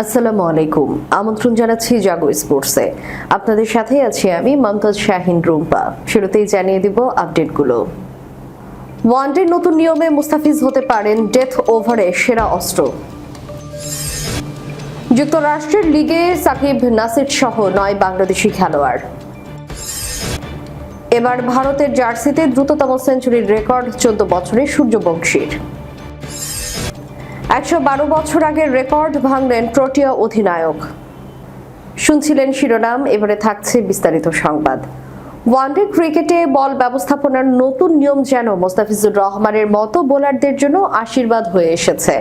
আসসালামু আলাইকুম। আমন্ত্রণ জানাচ্ছি জাগো স্পোর্টসে। আপনাদের সাথে আছি আমি মমতাজ শাহিন রুম্পা। শুরুতেই জানিয়ে দিব আপডেটগুলো। ওয়ানডে নতুন নিয়মে মুস্তাফিজ হতে পারেন ডেথ ওভারে সেরা অস্ত্র। যুক্তরাষ্ট্রের লিগে সাকিব নাসির সহ নয় বাংলাদেশি খেলোয়াড়। এবার ভারতের জার্সিতে দ্রুততম সেঞ্চুরির রেকর্ড চোদ্দ বছরে সূর্যবংশীর। একশো বারো বছর আগের রেকর্ড ভাঙলেন প্রোটিয়া অধিনায়ক। শুনছিলেন শিরোনাম এবারে থাকছে বিস্তারিত সংবাদ। ওয়ানডে ক্রিকেটে বল ব্যবস্থাপনার নতুন নিয়ম যেন মোস্তাফিজুর রহমানের মতো বোলারদের জন্য আশীর্বাদ হয়ে এসেছে।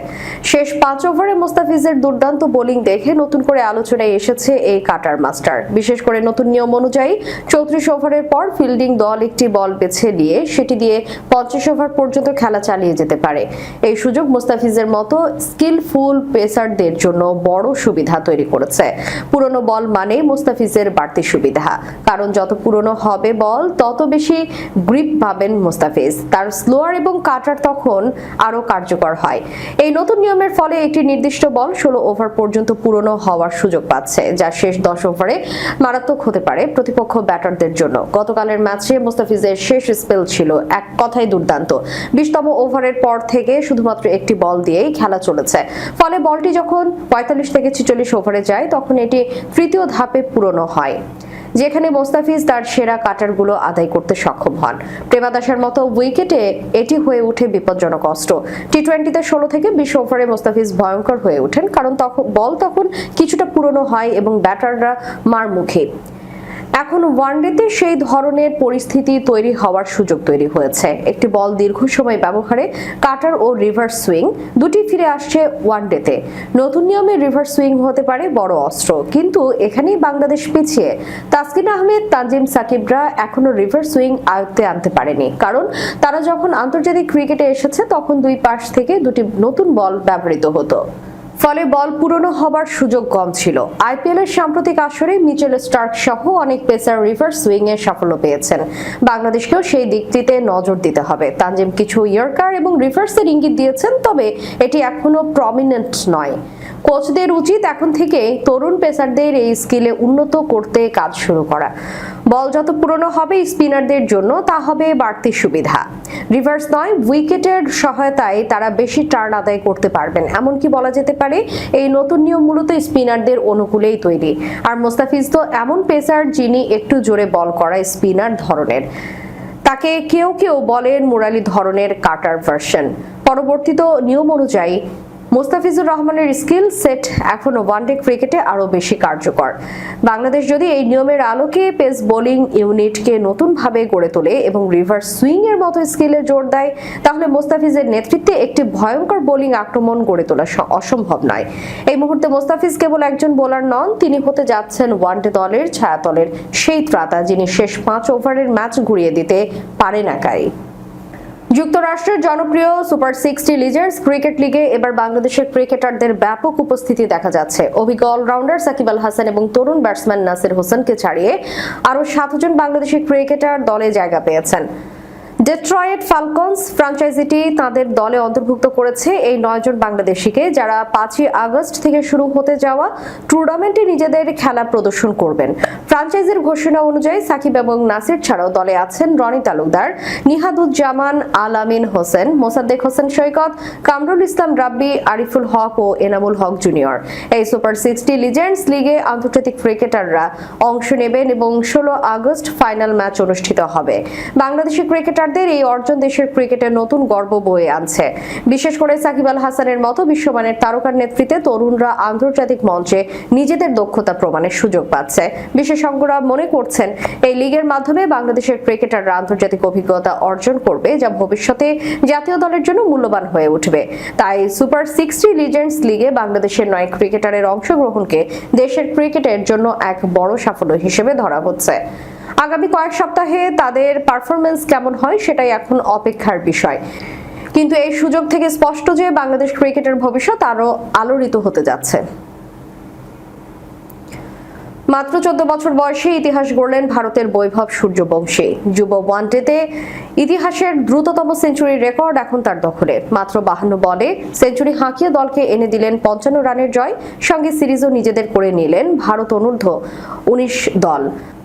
শেষ পাঁচ ওভারে মোস্তাফিজের দুর্দান্ত বোলিং দেখে নতুন করে আলোচনায় এসেছে এই কাটার মাস্টার। বিশেষ করে নতুন নিয়ম অনুযায়ী চৌত্রিশ ওভারের পর ফিল্ডিং দল একটি বল বেছে নিয়ে সেটি দিয়ে পঞ্চাশ ওভার পর্যন্ত খেলা চালিয়ে যেতে পারে। এই সুযোগ মোস্তাফিজের মতো স্কিলফুল পেসারদের জন্য বড় সুবিধা তৈরি করেছে। পুরনো বল মানেই মোস্তাফিজের বাড়তি সুবিধা। কারণ যত পুরনো হবে বল, তত বেশি গ্রিপ পাবেন মোস্তাফিজ। তার স্লোয়ার এবং কাটার তখন আরও কার্যকর হয়। এই নতুন নিয়মের ফলে একটি নির্দিষ্ট বল ষোলো ওভার পর্যন্ত পুরনো হওয়ার সুযোগ পাচ্ছে, যা শেষ দশ ওভারে মারাত্মক হতে পারে প্রতিপক্ষ ব্যাটারদের জন্য। গতকালের ম্যাচে মোস্তাফিজের শেষ স্পেল ছিল এক কথাই দুর্দান্ত। বিশতম ওভারের পর থেকে শুধুমাত্র একটি বল দিয়েই খেলা চলেছে। ফলে বলটি যখন পঁয়তাল্লিশ থেকে ছিচল্লিশ ওভারে যায়, তখন এটি তৃতীয় ধাপে পুরনো হয়। যেখানে মোস্তাফিজ তার সেরা কাটারগুলো আদায় করতে সক্ষম হন। প্রেমাদাসের মতো উইকেটে এটি হয়ে ওঠে বিপজ্জনক অস্ত্র। টি টোয়েন্টিতে ষোলো থেকে বিশ ওভারে মোস্তাফিজ ভয়ঙ্কর হয়ে ওঠেন, কারণ তখন বল তখন কিছুটা পুরনো হয় এবং ব্যাটাররা মার মুখে এখন ওয়ানডেতে সেই ধরনের পরিস্থিতি তৈরি হওয়ার সুযোগ তৈরি হয়েছে। একটি বল দীর্ঘ সময় ব্যবহারে কাটার ও রিভার্স সুইং দুটি ফিরে আসছে ওয়ানডেতে। নতুন নিয়মে রিভার্স সুইং হতে পারে বড় অস্ত্র। কিন্তু এখানেই বাংলাদেশ পিছিয়ে। তাসকিন আহমেদ, তানজিম সাকিবরা এখনও রিভার্স সুইং আয়ত্তে আনতে পারেনি। কারণ তারা যখন আন্তর্জাতিক ক্রিকেটে এসেছে, তখন দুই পাশ থেকে দুটি নতুন বল ব্যবহৃত হতো। ফলে বল পুরনো হবার সুযোগ কম ছিল। আইপিএল এর সাম্প্রতিক আসরে মিচেল স্টার্ক সহ অনেক পেসার রিভার্স সুইং এর সাফল্য পেয়েছেন। বাংলাদেশকেও সেই দিকটিতে নজর দিতে হবে। তানজিম কিছু ইয়র্কার এবং রিভার্সের ইঙ্গিত দিয়েছেন, তবে এটি এখনও প্রমিনেন্ট নয়। কোচদের উচিত এখন থেকে তরুণ পেসারদের এই স্কিলে উন্নত করতে কাজ শুরু করা। বল যত পুরনো হবে স্পিনারদের জন্য, তা হবে বাড়তি সুবিধা। রিভার্স নয়, উইকেটের সহায়তায় তারা বেশি টার্ন আদায় করতে পারবেন। এমনকি বলা যেতে পারে, এই নতুন নিয়ম মূলত স্পিনারদের অনুকূলেই তৈরি। আর মোস্তাফিজ তো এমন পেসার যিনি একটু জোরে বল করা স্পিনার ধরনের। তাকে কেউ কেউ বলেন মুরালি ধরনের কাটার ভার্সন। পরবর্তীত নিয়ম অনুযায়ী মোস্তাফিজুর রহমানের স্কিল সেট এখনও ওয়ানডে ক্রিকেটে আরও বেশি কার্যকর। বাংলাদেশ যদি এই নিয়মের আলোকে পেস বোলিং ইউনিটকে নতুনভাবে গড়ে তোলে এবং রিভার্স সুইং এর মতো স্কিলে জোর দেয়, তাহলে মোস্তাফিজের নেতৃত্বে একটি ভয়ঙ্কর বোলিং আক্রমণ গড়ে তোলা অসম্ভব নয়। এই মুহূর্তে মোস্তাফিজ কেবল একজন বোলার নন, তিনি হতে যাচ্ছেন ওয়ানডে দলের ছায়াতলের সেই ত্রাতা, যিনি শেষ পাঁচ ওভারের ম্যাচ ঘুরিয়ে দিতে পারেন একাই। যুক্তরাষ্ট্রের জনপ্রিয় সুপার সিক্সটি লিজার্স ক্রিকেট লিগে এবার বাংলাদেশের ক্রিকেটারদের ব্যাপক উপস্থিতি দেখা যাচ্ছে। অভিজ্ঞ অলরাউন্ডার সাকিব আল হাসান এবং তরুণ ব্যাটসম্যান নাসির হোসেনকে ছাড়িয়ে আরও সাতজন বাংলাদেশি ক্রিকেটার দলে জায়গা পেয়েছেন। ডেট্রয়েট ফালকনস ফ্রাঞ্চাইজিটি তাদের দলে অন্তর্ভুক্ত করেছে এই নয়জন বাংলাদেশিকে, যারা পাঁচই আগস্ট থেকে শুরু হতে যাওয়া টুর্নামেন্টে নিজেদের খেলা প্রদর্শন করবেন। ফ্রাঞ্চাইজির ঘোষণা অনুযায়ী সাকিব এবং নাসির ছাড়াও দলে আছেন রনি তালুকদার, নিহাদুজ্জামান, আলামিন হোসেন, মোসাদ্দেক হোসেন সৈকত, কামরুল ইসলাম রাব্বি, আরিফুল হক ও এনামুল হক জুনিয়র। এই সুপার সিক্সটি লিজেন্ডস লিগে আন্তর্জাতিক ক্রিকেটাররা অংশ নেবেন এবং ষোলো আগস্ট ফাইনাল ম্যাচ অনুষ্ঠিত হবে। বাংলাদেশি ক্রিকেটারদের এই অর্জন দেশের ক্রিকেটে নতুন গর্ব বয়ে আনছে। বিশেষ করে সাকিব আল হাসানের মতো বিশ্বমানের তারকার নেতৃত্বে তরুণরা আন্তর্জাতিক মঞ্চে নিজেদের দক্ষতা প্রমাণের সুযোগ পাচ্ছে। বিশেষজ্ঞরা মনে করছেন, এই লিগের মাধ্যমে বাংলাদেশের ক্রিকেটাররা আন্তর্জাতিক অভিজ্ঞতা অর্জন করবে যা ভবিষ্যতে জাতীয় দলের জন্য মূল্যবান হয়ে উঠবে। তাই সুপার সিক্সটি লিজেন্ডস লিগে বাংলাদেশের নয় ক্রিকেটারের অংশগ্রহণকে দেশের ক্রিকেটের জন্য এক বড় সাফল্য হিসেবে ধরা হচ্ছে। আগামী কয়েক সপ্তাহে তাদের পারফরমেন্স কেমন হয় সেটাই এখন অপেক্ষার বিষয়। কিন্তু এই সুযোগ থেকে স্পষ্ট যে বাংলাদেশ ক্রিকেটের ভবিষ্যৎ আরও আলোড়িত হতে যাচ্ছে। মাত্র চোদ্দ বছর বয়সে ইতিহাস গড়লেন ভারতের বৈভব সূর্যবংশী। যুব ওয়ানডেতে ইতিহাসের দ্রুততম সেঞ্চুরির রেকর্ড এখন তার দখলে। মাত্র বাহান্ন বলে সেঞ্চুরি হাঁকিয়ে দলকে এনে দিলেন পঞ্চান্ন রানের জয়। সঙ্গে সিরিজও নিজেদের করে নিলেন ভারত অনূর্ধ্ব উনিশ দল।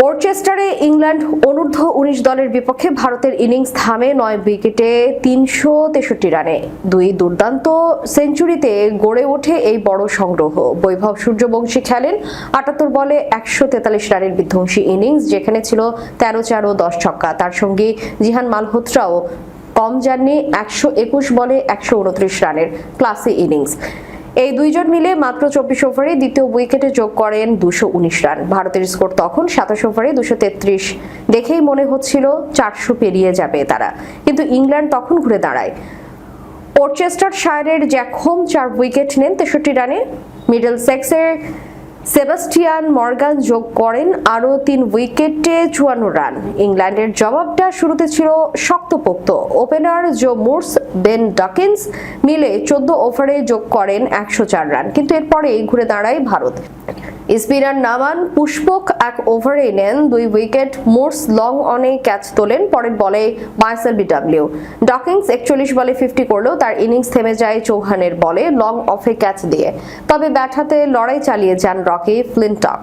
ওরচেস্টারে ইংল্যান্ড অনূর্ধ্ব উনিশ দলের বিপক্ষে ভারতের ইনিংস থামে নয় উইকেটে তিনশো তেষট্টি রানে। দুই দুর্দান্ত সেঞ্চুরিতে গড়ে ওঠে এই বড় সংগ্রহ। বৈভব সূর্যবংশী খেলেন আটাত্তর বলে একশো তেতাল্লিশ রানের বিধ্বংসী ইনিংস, যেখানে ছিল তেরো চার ও দশ ছক্কা। তার সঙ্গে জিহান মালহোত্রাও কম যাননি, একশো একুশ বলে একশো উনত্রিশ রানের ক্লাসি ইনিংস। এই দুইজন মিলে মাত্র চব্বিশ ওভারে দ্বিতীয় উইকেটে যোগ করেন দুশো উনিশ রান। ভারতের স্কোর তখন সাতাশ ওভারে দুশো তেত্রিশ দেখেই মনে হচ্ছিল চারশো পেরিয়ে যাবে তারা। কিন্তু ইংল্যান্ড তখন ঘুরে দাঁড়ায়। ওরচেস্টার শায়ারের জ্যাক হোম চার উইকেট নেন তেষট্টি রানে। মিডল সেক্সের সেবাস্টিয়ান মর্গান যোগ করেন আরও তিন উইকেটে চুয়ান্ন রান। ইংল্যান্ডের জবাবটা শুরুতে ছিল শক্তপোক্ত। Opener Joe Morse, Ben Dawkins মিলে চোদ্দ ওভারে যোগ করেন একশো চার রান, কিন্তু এরপরেই ঘুরে দাঁড়ায় ভারত। স্পিনার নামান, পুষ্পক এক ওভারে নেন দুই উইকেট, মোর্স লং অনে ক্যাচ তোলেন পরের বলে মাইসেল বিডাব্লিউ ডকিংস একচল্লিশ বলে ফিফটি করলেও তার ইনিংস থেমে যায় চৌহানের বলে লং অফে ক্যাচ দিয়ে। তবে ব্যাট হাতে লড়াই চালিয়ে যান রকি ফ্লিনটক।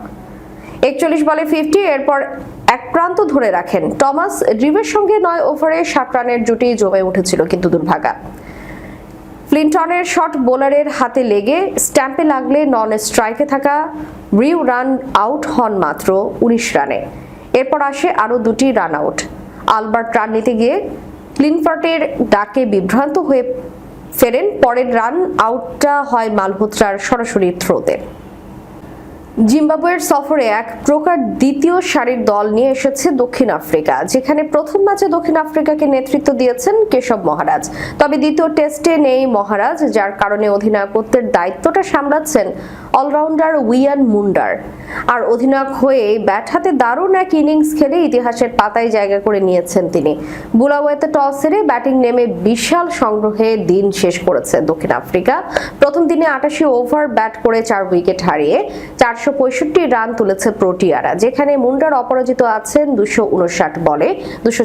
একচল্লিশ বলে ফিফটি, এরপর এক প্রান্ত ধরে রাখেন। টমাস রিভের সঙ্গে নয় ওভারে ষাট রানের জুটি জমে উঠেছিল, কিন্তু দুর্ভাগা। ফ্লিন্টনের শট বোলারের হাতে লেগে স্ট্যাম্পে লাগলে নন স্ট্রাইকে থাকা রিউ রান আউট হন মাত্র উনিশ রানে। এরপর আসে আরও দুটি রান আউট। আলবার্ট রান নিতে গিয়ে ক্লিনফার্টের ডাকে বিভ্রান্ত হয়ে ফেরেন। পরের রান আউটটা হয় মালহোত্রার সরাসরি থ্রোতে। জিম্বাবুয়ের সফরে এক প্রকার দ্বিতীয় সারির দল নিয়ে এসেছে দক্ষিণ আফ্রিকা, যেখানে প্রথম ম্যাচে দক্ষিণ আফ্রিকাকে নেতৃত্ব দিয়েছেন কেশব মহারাজ। তবে দ্বিতীয় টেস্টে নেই মহারাজ, যার কারণে অধিনায়কত্বের দায়িত্বটা সামলাচ্ছেন অলরাউন্ডার উইয়ান মুন্ডার। আর অধিনায়ক হয়ে ব্যাট হাতে দারুণ এক ইনিংস খেলে ইতিহাসের পাতায় জায়গা করে নিয়েছেন তিনি। বুলাওয়েতে টস হেরে ব্যাটিং নেমে বিশাল সংগ্রহে দিন শেষ করেছে দক্ষিণ আফ্রিকা। প্রথম দিনে আটাশি ওভার ব্যাট করে চার উইকেট হারিয়ে চারশো পঁয়ষট্টি রান তুলেছে প্রোটিয়ারা, যেখানে মুন্ডার অপরাজিত আছেন দুশো বলে দুশো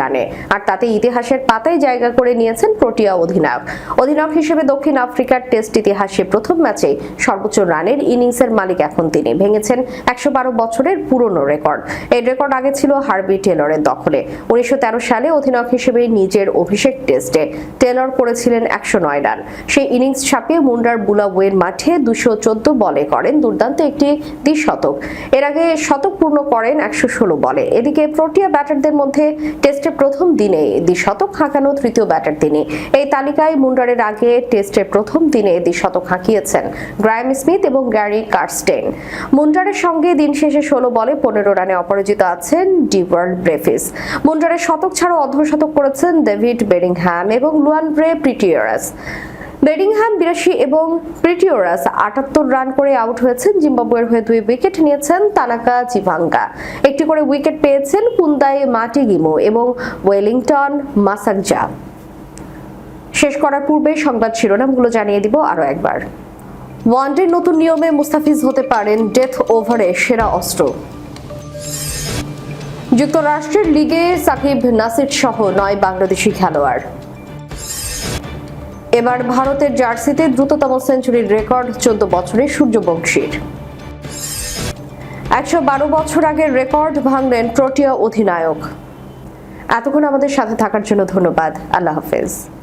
রানে। আর তাতে ইতিহাসের পাতায় জায়গা করে নিয়েছেন প্রোটিয়া অধিনায়ক। অধিনায়ক হিসেবে দক্ষিণ আফ্রিকার টেস্ট ইতিহাসে প্রথম ম্যাচে সর্বোচ্চ রানের ইনিংসের মালিক এখন তিনি। ভেঙেছেন একশো বারো বছরের পুরনো রেকর্ড। এই রেকর্ড আগে ছিল হার্বি টেলরের দখলে। উনিশশো তেরো সালে অধিনায়ক হিসেবে নিজের অভিষেক টেস্টে টেলর করেছিলেন একশো নয় রান। সেই ইনিংস ছাপিয়ে মুন্ডার বুলাওয়ের মাঠে দুশো বলে করেন দুর্দান্ত একটি দ্বিশতক। এর আগে শতক পূর্ণ করেন একশো ষোলো বলে। এদিকে প্রোটিয়া ব্যাটারদের মধ্যে টেস্টের প্রথম দিনে দ্বিশতক হাঁকানো তৃতীয় ব্যাটার তিনি। এই তালিকায় মুন্ডারের আগে টেস্টের প্রথম দিনে দ্বিশতক হাঁকিয়েছেন গ্রায়াম স্মিথ এবং গ্যারি কার্স্টেন। মুন্ডারের সঙ্গে দিন শেষে ষোলো বলে পনেরো রানে অপরাজিত আছেন ডিওয়ার্ল্ড ব্রেফিস। মুন্ডারের শতক ছাড়াও অর্ধশতক করেছেন ডেভিড বেরিংহ্যাম এবং লুয়ান ব্রে প্রিটিয়ারাস। বেডিংহ্যাম বিরাশি এবং প্রিটিওরাস আটাত্তর রান করে আউট হয়েছেন। জিম্বাবুয়ের হয়ে দুই উইকেট নিয়েছেন তানাকা চিভাঙ্গা একটি করে উইকেট পেয়েছেন কুন্দাই মাটিগিমো এবং ওয়েলিংটন মাসাকজা। শেষ করার পূর্বে সংবাদ শিরোনামগুলো জানিয়ে দিব আরও একবার। ওয়ানডের নতুন নিয়মে মুস্তাফিজ হতে পারেন ডেথ ওভারে সেরা অস্ত্র। যুক্তরাষ্ট্রের লিগে সাকিব নাসির সহ নয় বাংলাদেশি খেলোয়াড়। এবার ভারতের জার্সিতে দ্রুততম সেঞ্চুরির রেকর্ড চোদ্দ বছরে সূর্যবংশীর। একশো বারো বছর আগের রেকর্ড ভাঙলেন প্রোটিয়া অধিনায়ক। এতক্ষণ আমাদের সাথে থাকার জন্য ধন্যবাদ। আল্লাহ হাফেজ।